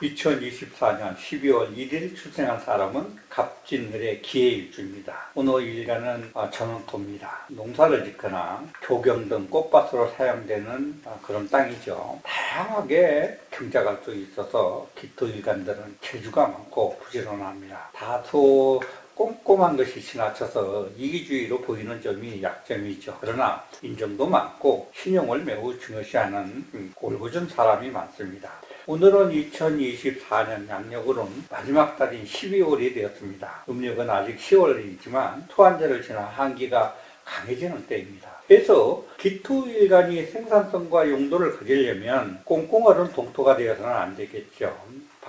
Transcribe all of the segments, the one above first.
2024년 12월 1일 출생한 사람은 갑진을의 기해일주입니다. 오늘 일간은 아, 전원토입니다. 농사를 짓거나 조경 등 꽃밭으로 사용되는 아, 그런 땅이죠. 다양하게 경작할 수 있어서 기토일간들은 재주가 많고 부지런합니다. 다소 꼼꼼한 것이 지나쳐서 이기주의로 보이는 점이 약점이죠. 그러나 인정도 많고 신용을 매우 중요시하는 음, 올고준 사람이 많습니다. 오늘은 2024년 양력으로는 마지막 달인 12월이 되었습니다. 음력은 아직 10월이지만 초한절을 지나 한기가 강해지는 때입니다. 그래서 기토일간이 생산성과 용도를 가지려면 꽁꽁 얼은 동토가 되어서는 안 되겠죠.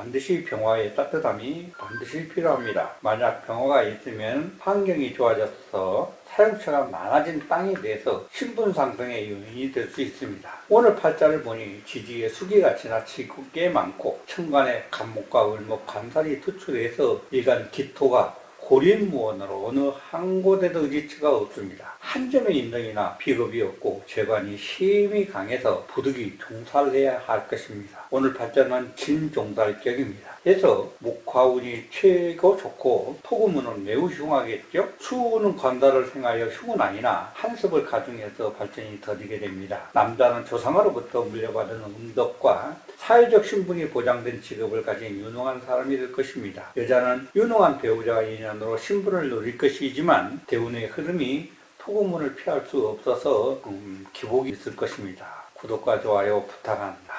반드시 병화의 따뜻함이 반드시 필요합니다. 만약 병화가 있으면 환경이 좋아져서 사용처가 많아진 땅에 대해서 신분 상승의 요인이 될 수 있습니다. 오늘 팔자를 보니 지지의 수기가 지나치고 꽤 많고 천간에 간목과 을목, 간살이 투출해서 일간 기토가 고린무원으로 어느 한 곳에도 의지처가 없습니다. 한 점의 인등이나 비겁이 없고 재관이 힘이 강해서 부득이 종사를 해야 할 것입니다. 오늘 발전은 진종달격입니다. 그래서 목화운이 최고 좋고 토금운은 매우 흉하겠죠. 수운은 관달을 생하여 흉은 아니나 한습을 가중해서 발전이 더디게 됩니다. 남자는 조상으로부터 물려받은 음덕과 사회적 신분이 보장된 직업을 가진 유능한 사람이 될 것입니다. 여자는 유능한 배우자와 인연으로 신분을 누릴 것이지만 대운의 흐름이 토금운을 피할 수 없어서 음, 기복이 있을 것입니다. 구독과 좋아요 부탁합니다.